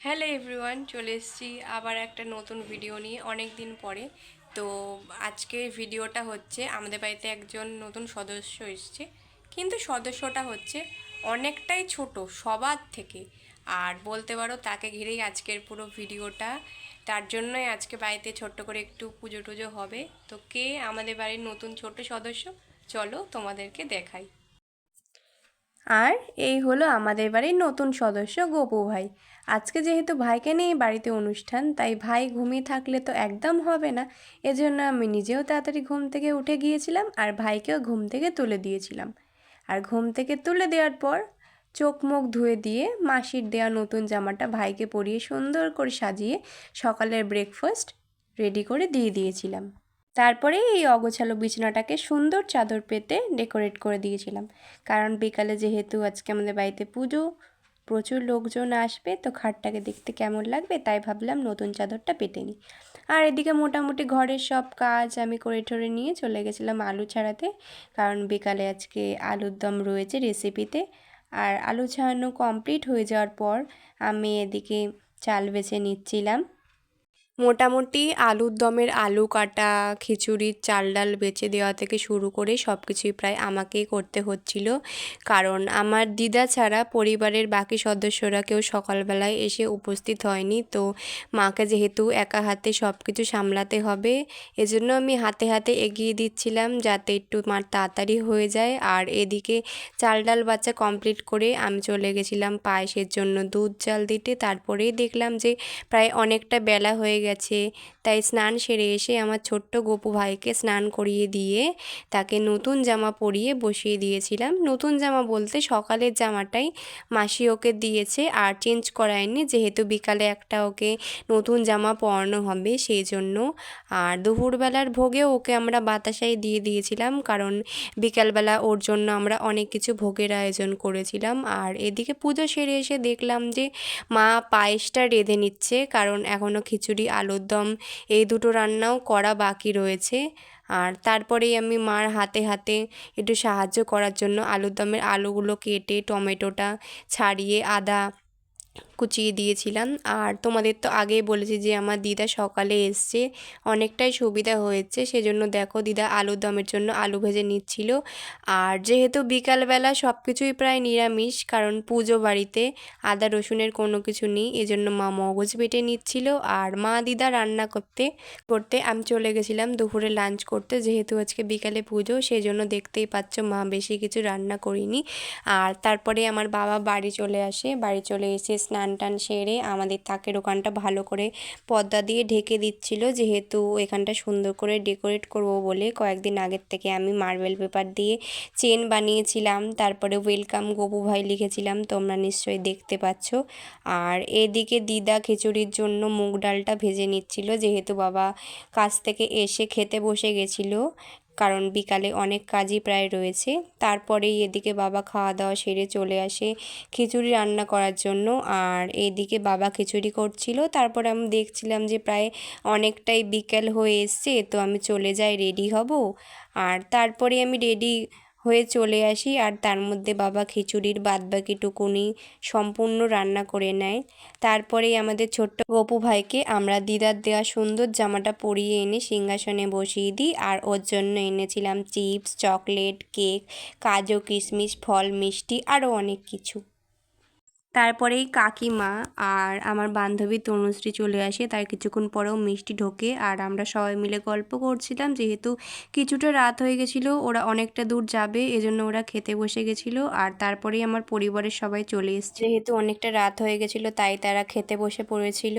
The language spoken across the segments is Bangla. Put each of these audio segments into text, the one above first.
হ্যালো এভরিওয়ান চলে এসেছি আবার একটা নতুন ভিডিও নিয়ে অনেক দিন পরে। তো আজকের ভিডিওটা হচ্ছে, আমাদের বাড়িতে একজন নতুন সদস্য এসছে। কিন্তু সদস্যটা হচ্ছে অনেকটাই ছোট, সবার থেকে। আর বলতে পারো, তাকে ঘিরেই আজকের পুরো ভিডিওটা তার জন্যই আজকে বাড়িতে ছোট্ট করে একটু পুজো টুজো হবে। তো কে আমাদের বাড়ির নতুন ছোট সদস্য? চলো তোমাদেরকে দেখাই। আর এই হলো আমাদের বাড়ির নতুন সদস্য গোপু ভাই। আজকে যেহেতু ভাইকে নিয়ে বাড়িতে অনুষ্ঠান, তাই ভাই ঘুমিয়ে থাকলে তো একদম হবে না। এজন্য আমি নিজেও তাড়াতাড়ি ঘুম থেকে উঠে গিয়েছিলাম আর ভাইকেও ঘুম থেকে তুলে দিয়েছিলাম। আর ঘুম থেকে তুলে দেওয়ার পর চোখ মুখ ধুয়ে দিয়ে মাসির দেওয়া নতুন জামাটা ভাইকে পরিয়ে সুন্দর করে সাজিয়ে সকালের ব্রেকফাস্ট রেডি করে দিয়ে দিয়েছিলাম। তারপরে এই অগোছালো বিছানাটাকে সুন্দর চাদর পেতে ডেকোরেট করে দিয়েছিলাম। কারণ বিকালে যেহেতু আজকে আমাদের বাড়িতে পুজো, প্রচুর লোকজন আসবে, তো খাটটাকে দেখতে কেমন লাগবে তাই ভাবলাম নতুন চাদরটা পেতে নিই। আর এদিকে মোটামুটি ঘরের সব কাজ আমি করে ঠরে নিয়ে চলে গেছিলাম আলু ছাড়াতে। কারণ বিকালে আজকে আলুর দম রয়েছে রেসিপিতে। আর আলু ছাড়ানো কমপ্লিট হয়ে যাওয়ার পর আমি এদিকে চাল বেছে নিচ্ছিলাম। মোটামুটি আলুর দমের আলু কাটা, খিচুড়ির চাল ডাল বেছে দেওয়া থেকে শুরু করে সব কিছুই প্রায় আমাকেই করতে হচ্ছিল। কারণ আমার দিদা ছাড়া পরিবারের বাকি সদস্যরা কেউ সকালবেলায় এসে উপস্থিত হয়নি। তো মাকে যেহেতু একা হাতে সব কিছু সামলাতে হবে, এজন্য আমি হাতে হাতে এগিয়ে দিচ্ছিলাম যাতে একটু মার তাড়াতাড়ি হয়ে যায়। আর এদিকে চাল ডাল বাচ্চা কমপ্লিট করে আমি চলে গেছিলাম পায়েসের জন্য দুধ চাল দিতে। তারপরেই দেখলাম যে প্রায় অনেকটা বেলা হয়ে তাই স্নান সেরে এসে আমার ছোট্ট গোপু ভাইকে স্নান করিয়ে দিয়ে তাকে নতুন জামা পরিয়ে বসিয়ে দিয়েছিলাম। নতুন জামা বলতে সকালের জামাটাই মাসি ওকে দিয়েছে আর চেঞ্জ করায়নি, যেহেতু বিকালে একটা ওকে নতুন জামা পরানো হবে সেই জন্য। আর দুপুরবেলার ভোগে ওকে আমরা বাতাসাই দিয়ে দিয়েছিলাম, কারণ বিকালবেলা ওর জন্য আমরা অনেক কিছু ভোগের আয়োজন করেছিলাম। আর এদিকে পুজো সেরে এসে দেখলাম যে মা পায়েসটা রেঁধে নিচ্ছে, কারণ এখনও খিচুড়ি আলুর দম, এই দুটো রান্নাও করা বাকি রয়েছে। আর তারপরেই আমি মার হাতে হাতে একটু সাহায্য করার জন্য আলুর দমের আলুগুলো কেটে টমেটোটা ছাড়িয়ে আদা কুচিয়ে দিয়েছিলাম। আর তোমাদের তো আগেই বলেছি যে আমার দিদা সকালে এসছে, অনেকটাই সুবিধা হয়েছে। সেজন্য দেখো দিদা আলুর দমের জন্য আলু ভেজে নিচ্ছিল। আর যেহেতু বিকালবেলা সব কিছুই প্রায় নিরামিষ, কারণ পুজো বাড়িতে আদা রসুনের কোনো কিছু নেই, এজন্য মা মগজ বেটে নিচ্ছিল। আর মা দিদা রান্না করতে করতে আমি চলে গেছিলাম দুপুরে লাঞ্চ করতে, যেহেতু আজকে বিকালে পুজো সেই জন্য দেখতেই পাচ্ছ মা বেশি কিছু রান্না করিনি। আর তারপরে আমার বাবা বাড়ি চলে আসে, বাড়ি চলে এসে স্নান টান সেরে আমাদের তাকের ওখানটা ভালো করে পর্দা দিয়ে ঢেকে দিচ্ছিল। যেহেতু এখানটা সুন্দর করে ডেকোরেট করব বলে কয়েকদিন আগের থেকে আমি মার্বেল পেপার দিয়ে চেন বানিয়েছিলাম। তারপরে ওয়েলকাম গবু ভাই লিখেছিলাম, তোমরা নিশ্চয়ই দেখতে পাচ্ছ। আর এদিকে দিদা খিচুড়ির জন্য মুগ ডালটা ভেজে নিচ্ছিল। যেহেতু বাবা কাছ থেকে এসে খেতে বসে গেছিল কারণ বিকালে অনেক কাজই প্রায় রয়েছে। তারপরেই এদিকে বাবা খাওয়া দাওয়া সেরে চলে আসে খিচুড়ি রান্না করার জন্য। আর এদিকে বাবা খিচুড়ি করছিল। তারপরে আমি দেখছিলাম যে প্রায় অনেকটাই বিকেল হয়ে এসছে, তো আমি চলে যাই, রেডি হব। আর তারপরে আমি রেডি হয়ে চলে আসি আর তার মধ্যে বাবা খিচুড়ির বাদবাকি টুকুনি সম্পূর্ণ রান্না করে নেয়। তারপরেই আমাদের ছোট্ট গপু ভাইকে আমরা দিদার দেওয়া সুন্দর জামাটা পরিয়ে এনে সিংহাসনে বসিয়ে দিই আর ওর জন্য এনেছিলাম চিপস, চকলেট, কেক, কাজু, কিশমিশ, ফল, মিষ্টি, আরও অনেক কিছু। তারপরেই কাকিমা আর আমার বান্ধবী তনুশ্রী চলে আসে। তার কিছুক্ষণ পরেও মিষ্টি ঢোকে আর আমরা সবাই মিলে গল্প করছিলাম। যেহেতু কিছুটা রাত হয়ে গেছিল, ওরা অনেকটা দূর যাবে, এজন্য ওরা খেতে বসে গেছিল আর তারপরেই আমার পরিবারের সবাই চলে এসছে। যেহেতু অনেকটা রাত হয়ে গেছিল, তাই তারা খেতে বসে পড়েছিল।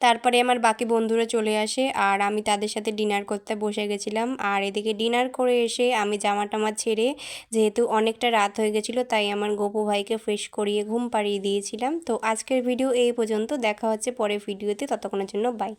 তারপরে আমার বাকি বন্ধুরা চলে আসে আর আমি তাদের সাথে ডিনার করতে বসে গেছিলাম। আর এদিকে ডিনার করে এসে আমি জামা টামা ছেড়ে, যেহেতু অনেকটা রাত হয়ে গেছিল, তাই আমার গোপু ভাইকে ফ্রেশ করিয়ে ঘুম পাড়িয়ে দিয়েছিলাম। তো আজকের ভিডিও এই পর্যন্ত। দেখা হচ্ছে পরে ভিডিওতে ততক্ষণের জন্য বাই